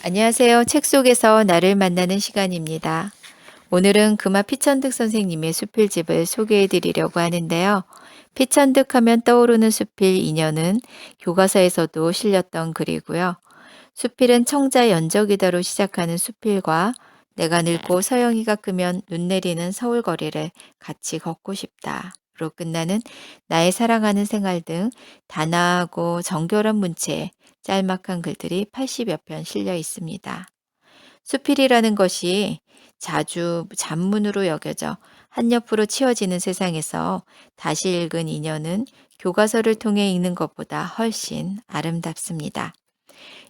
안녕하세요. 책 속에서 나를 만나는 시간입니다. 오늘은 금화 피천득 선생님의 수필집을 소개해 드리려고 하는데요. 피천득 하면 떠오르는 수필 인연은 교과서에서도 실렸던 글이고요. 수필은 청자 연적이다로 시작하는 수필과 내가 늙고 서영이가 크면 눈 내리는 서울 거리를 같이 걷고 싶다. 로 끝나는 나의 사랑하는 생활 등 단아하고 정결한 문체에 짤막한 글들이 80여 편 실려 있습니다. 수필이라는 것이 자주 잔문으로 여겨져 한 옆으로 치워지는 세상에서 다시 읽은 인연은 교과서를 통해 읽는 것보다 훨씬 아름답습니다.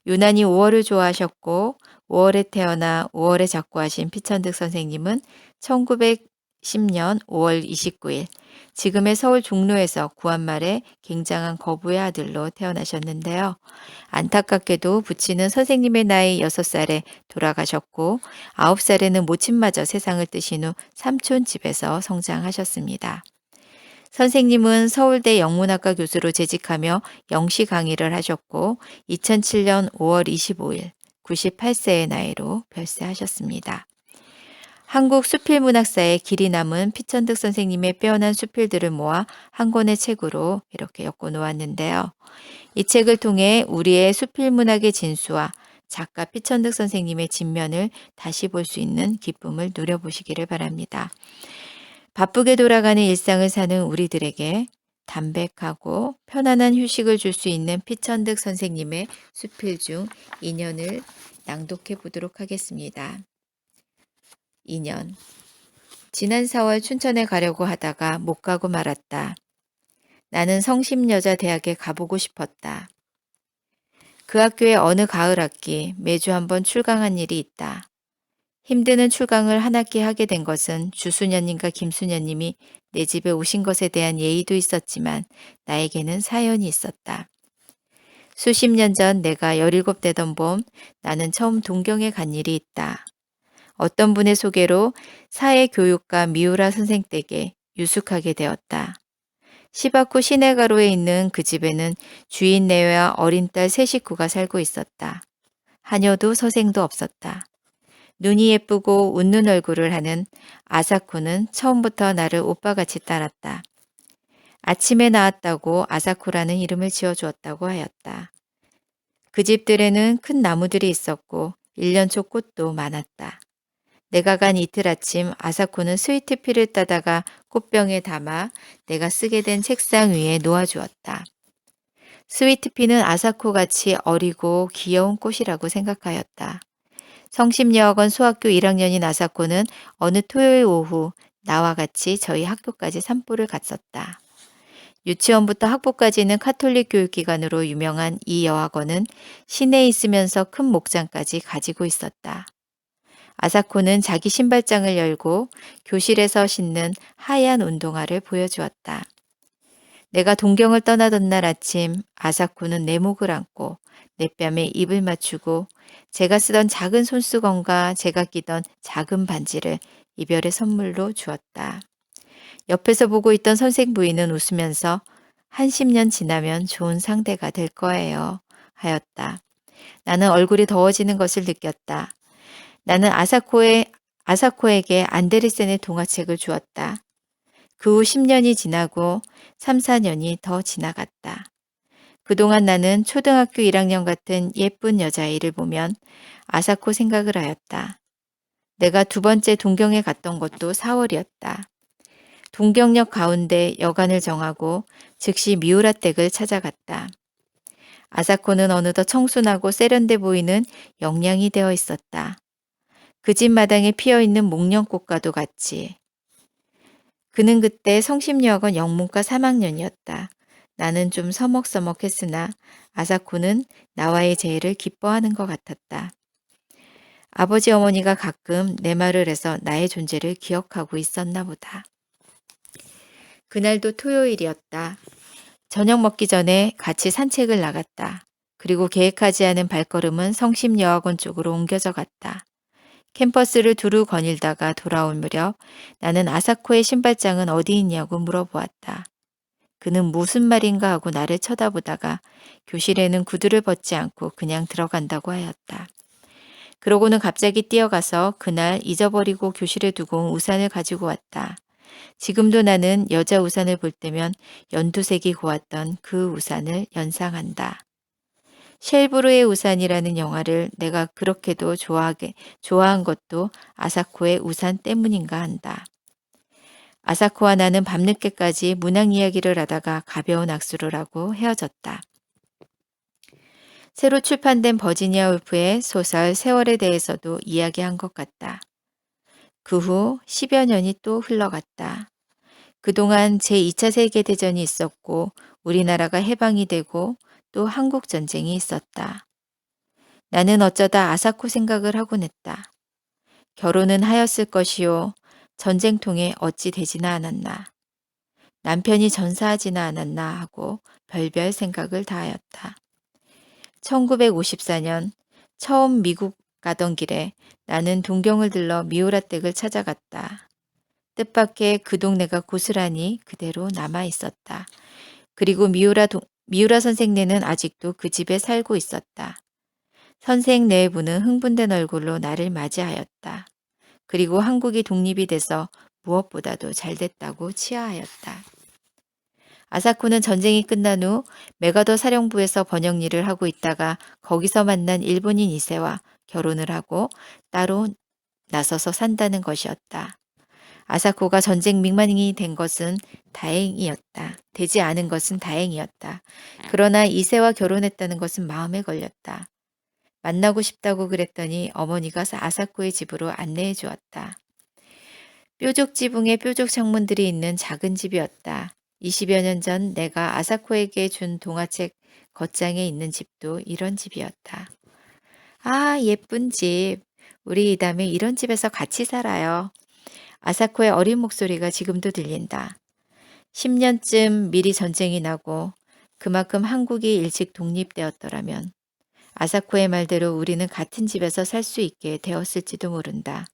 유난히 5월을 좋아하셨고 5월에 태어나 5월에 작고하신 피천득 선생님은 1910년 5월 29일 지금의 서울 종로에서 구한말에 굉장한 거부의 아들로 태어나셨는데요. 안타깝게도 부친은 선생님의 나이 6살에 돌아가셨고 9살에는 모친마저 세상을 뜨신 후 삼촌 집에서 성장하셨습니다. 선생님은 서울대 영문학과 교수로 재직하며 영시 강의를 하셨고 2007년 5월 25일 98세의 나이로 별세하셨습니다. 한국 수필 문학사의 길이 남은 피천득 선생님의 빼어난 수필들을 모아 한 권의 책으로 이렇게 엮어 놓았는데요. 이 책을 통해 우리의 수필 문학의 진수와 작가 피천득 선생님의 진면을 다시 볼 수 있는 기쁨을 누려보시기를 바랍니다. 바쁘게 돌아가는 일상을 사는 우리들에게 담백하고 편안한 휴식을 줄 수 있는 피천득 선생님의 수필 중 인연을 낭독해 보도록 하겠습니다. 2년. 지난 4월 춘천에 가려고 하다가 못 가고 말았다. 나는 성심여자 대학에 가보고 싶었다. 그 학교에 어느 가을 학기 매주 한번 출강한 일이 있다. 힘드는 출강을 한 학기 하게 된 것은 주수녀님과 김수녀님이 내 집에 오신 것에 대한 예의도 있었지만 나에게는 사연이 있었다. 수십 년 전 내가 17 되던 봄 나는 처음 동경에 간 일이 있다. 어떤 분의 소개로 사회교육가 미우라 선생 댁에 유숙하게 되었다. 시바쿠 시내가로에 있는 그 집에는 주인 내외와 어린 딸 세 식구가 살고 있었다. 하녀도 서생도 없었다. 눈이 예쁘고 웃는 얼굴을 하는 아사코는 처음부터 나를 오빠같이 따랐다. 아침에 나왔다고 아사코라는 이름을 지어주었다고 하였다. 그 집들에는 큰 나무들이 있었고 일년초 꽃도 많았다. 내가 간 이틀 아침 아사코는 스위트피를 따다가 꽃병에 담아 내가 쓰게 된 책상 위에 놓아주었다. 스위트피는 아사코 같이 어리고 귀여운 꽃이라고 생각하였다. 성심여학원 소학교 1학년인 아사코는 어느 토요일 오후 나와 같이 저희 학교까지 산보를 갔었다. 유치원부터 학부까지는 카톨릭 교육기관으로 유명한 이 여학원은 시내에 있으면서 큰 목장까지 가지고 있었다. 아사코는 자기 신발장을 열고 교실에서 신는 하얀 운동화를 보여주었다. 내가 동경을 떠나던 날 아침 아사코는 내 목을 안고 내 뺨에 입을 맞추고 제가 쓰던 작은 손수건과 제가 끼던 작은 반지를 이별의 선물로 주었다. 옆에서 보고 있던 선생 부인은 웃으면서 한십년 지나면 좋은 상대가 될 거예요. 하였다. 나는 얼굴이 더워지는 것을 느꼈다. 나는 아사코의, 아사코에게 안데르센의 동화책을 주었다. 그 후 10년이 지나고 3, 4년이 더 지나갔다. 그동안 나는 초등학교 1학년 같은 예쁜 여자아이를 보면 아사코 생각을 하였다. 내가 두 번째 동경에 갔던 것도 4월이었다. 동경역 가운데 여간을 정하고 즉시 미우라 댁을 찾아갔다. 아사코는 어느덧 청순하고 세련돼 보이는 영양이 되어 있었다. 그 집 마당에 피어 있는 목련꽃과도 같이. 그는 그때 성심여학원 영문과 3학년이었다. 나는 좀 서먹서먹했으나 아사코는 나와의 재회를 기뻐하는 것 같았다. 아버지 어머니가 가끔 내 말을 해서 나의 존재를 기억하고 있었나 보다. 그날도 토요일이었다. 저녁 먹기 전에 같이 산책을 나갔다. 그리고 계획하지 않은 발걸음은 성심여학원 쪽으로 옮겨져 갔다. 캠퍼스를 두루 거닐다가 돌아올 무렵 나는 아사코의 신발장은 어디 있냐고 물어보았다. 그는 무슨 말인가 하고 나를 쳐다보다가 교실에는 구두를 벗지 않고 그냥 들어간다고 하였다. 그러고는 갑자기 뛰어가서 그날 잊어버리고 교실에 두고 온 우산을 가지고 왔다. 지금도 나는 여자 우산을 볼 때면 연두색이 고왔던 그 우산을 연상한다. 쉘브르의 우산이라는 영화를 내가 그렇게도 좋아하게, 좋아한 것도 아사코의 우산 때문인가 한다. 아사코와 나는 밤늦게까지 문학 이야기를 하다가 가벼운 악수를 하고 헤어졌다. 새로 출판된 버지니아 울프의 소설 세월에 대해서도 이야기한 것 같다. 그 후 10여 년이 또 흘러갔다. 그동안 제2차 세계대전이 있었고 우리나라가 해방이 되고 또 한국 전쟁이 있었다. 나는 어쩌다 아사코 생각을 하곤 했다. 결혼은 하였을 것이요. 전쟁통에 어찌 되지나 않았나. 남편이 전사하지나 않았나 하고 별별 생각을 다하였다. 1954년 처음 미국 가던 길에 나는 동경을 들러 미우라 댁을 찾아갔다. 뜻밖의 그 동네가 고스란히 그대로 남아 있었다. 그리고 미우라, 동, 미우라 선생네는 아직도 그 집에 살고 있었다. 선생 내부는 흥분된 얼굴로 나를 맞이하였다. 그리고 한국이 독립이 돼서 무엇보다도 잘 됐다고 치하하였다. 아사코는 전쟁이 끝난 후 메가더 사령부에서 번역 일을 하고 있다가 거기서 만난 일본인 이세와 결혼을 하고 따로 나서서 산다는 것이었다. 아사코가 전쟁 민망이 된 것은 다행이었다. 되지 않은 것은 다행이었다. 그러나 이세와 결혼했다는 것은 마음에 걸렸다. 만나고 싶다고 그랬더니 어머니가 아사코의 집으로 안내해 주었다. 뾰족 지붕에 뾰족 창문들이 있는 작은 집이었다. 20여 년 전 내가 아사코에게 준 동화책 겉장에 있는 집도 이런 집이었다. 아, 예쁜 집. 우리 이담에 이런 집에서 같이 살아요. 아사코의 어린 목소리가 지금도 들린다. 10년쯤 미리 전쟁이 나고 그만큼 한국이 일찍 독립되었더라면 아사코의 말대로 우리는 같은 집에서 살 수 있게 되었을지도 모른다.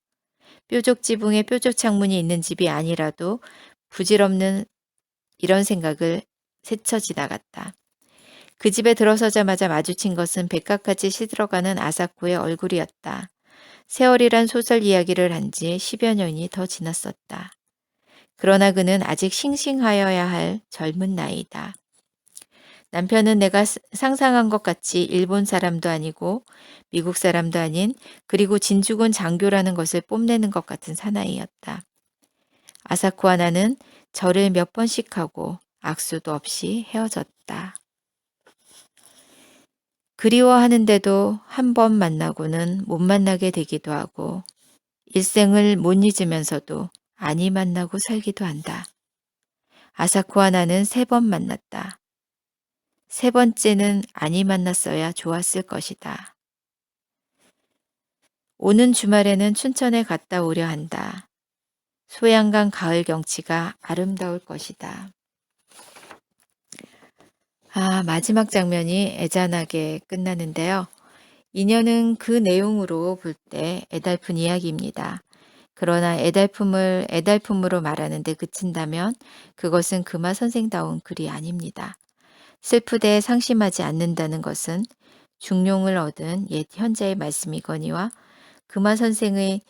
뾰족 지붕에 뾰족 창문이 있는 집이 아니라도 부질없는 이런 생각을 스쳐 지나갔다. 그 집에 들어서자마자 마주친 것은 백각같이 시들어가는 아사코의 얼굴이었다. 세월이란 소설 이야기를 한 지 10여 년이 더 지났었다. 그러나 그는 아직 싱싱하여야 할 젊은 나이다. 남편은 내가 상상한 것 같이 일본 사람도 아니고 미국 사람도 아닌 그리고 진주군 장교라는 것을 뽐내는 것 같은 사나이였다. 아사코와 나는 절을 몇 번씩 하고 악수도 없이 헤어졌다. 그리워하는데도 한 번 만나고는 못 만나게 되기도 하고 일생을 못 잊으면서도 아니 만나고 살기도 한다. 아사코와 나는 세 번 만났다. 세 번째는 아니 만났어야 좋았을 것이다. 오는 주말에는 춘천에 갔다 오려 한다. 소양강 가을 경치가 아름다울 것이다. 아, 마지막 장면이 애잔하게 끝나는데요. 인연은 그 내용으로 볼 때 애달픈 이야기입니다. 그러나 애달픔을 애달픔으로 말하는데 그친다면 그것은 금화 선생다운 글이 아닙니다. 슬프되 상심하지 않는다는 것은 중용을 얻은 옛 현자의 말씀이거니와 금화 선생의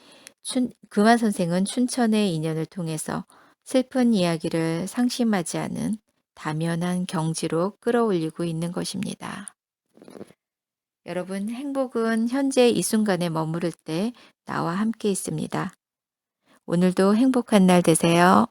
춘, 금화 선생은 춘천의 인연을 통해서 슬픈 이야기를 상심하지 않은 다면한 경지로 끌어올리고 있는 것입니다. 여러분, 행복은 현재 이 순간에 머무를 때 나와 함께 있습니다. 오늘도 행복한 날 되세요.